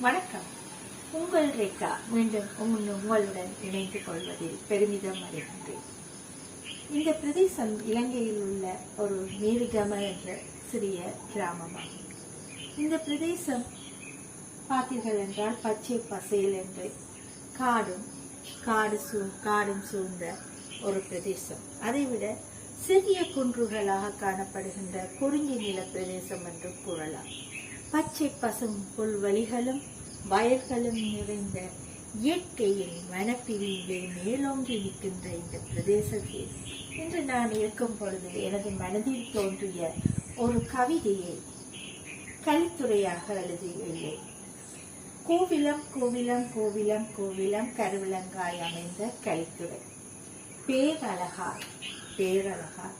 வணக்கம். உங்கள் ரேகா மீண்டும் உங்களுடன் இணைந்து கொள்வதில் பெருமிதம் அடைகின்றேன். இந்த பிரதேசம் இலங்கையில் உள்ள ஒரு மேருகம என்ற சிறிய கிராமமாகும். இந்த பிரதேசம் பார்த்தீர்கள் என்றால் பச்சை பசேல் என்று காடும் காடு சூ காடும் சூழ்ந்த ஒரு பிரதேசம். அதைவிட சிறிய குன்றுகளாக காணப்படுகின்ற குறிஞ்சி நில பிரதேசம் என்று கூறலாம். பச்சை பசும் புல்வழிகளும் வயல்களும் நிறைந்த இயற்கையின் வனப்பிரிவிலே மேலோங்கி நிற்கின்ற இந்த பிரதேசத்தில் இன்று நான் இருக்கும் பொழுது எனது மனதில் தோன்றிய ஒரு கவிதையை கலித்துறையாக எழுதியுள்ளேன். கோவிலம் கோவிலம் கோவிலம் கோவிலம் கருவிலங்காய் அமைந்த கலித்துறை. பேரழகாய் பேரழகாய்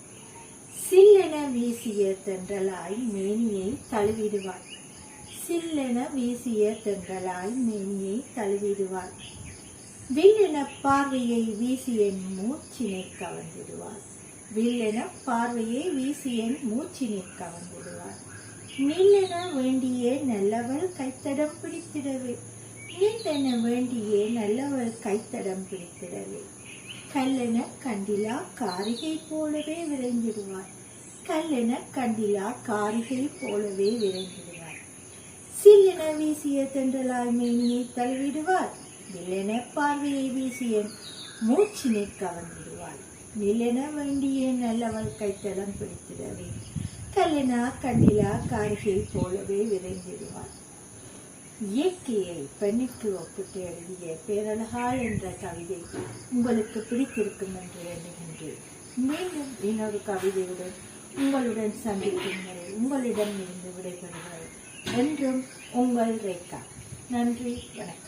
சில்லென வீசிய தென்றலாய் மேனியை தழுவிடுவாள். சில்லென வீசிய தென்றலாய் மேனியை தழுவிடுவாள். வில்லென பார்வையை வீசியன் மூச்சினை கவர்ந்திடுவாள். வில்லென பார்வையை வீசியன் மூச்சினை கவர்ந்திடுவாள். நில்லென வேண்டியே நல்லவள் கைத்தடம் பிடித்திடவே. நில்லென வேண்டியே நல்லவள் கைத்தடம் பிடித்திடவே. கல்லென கண்டிலா காரிகை போலவே விரைந்திடுவாள். கல்லென கண்டிலா காரிகை போலவே விரைந்திடுவாள் சில்லென வீசிய தென்றலாய் மேனியை தள்ளிவிடுவார். வில்லென பார்வையை வீசிய மூச்சினை கவர்ந்திடுவாள் நிலென வேண்டிய நல்லவள் கைத்தளம் பிடித்திடவே கல்லெனா கண்டிலா காரிகை போலவே விரைந்திடுவாள் இயற்கையை பெண்ணுக்கு ஒப்பிட்டு எழுதிய பேரழகாள் என்ற கவிதை உங்களுக்கு பிடித்திருக்கும் என்று எண்ணுகின்றேன். மீண்டும் இன்னொரு கவிதையுடன் உங்களுடன் சந்திக்கின்றேன் உங்களிடம் இருந்து விடைபெறுகிறேன் என்றும் உங்கள் ரேகா. நன்றி வணக்கம்.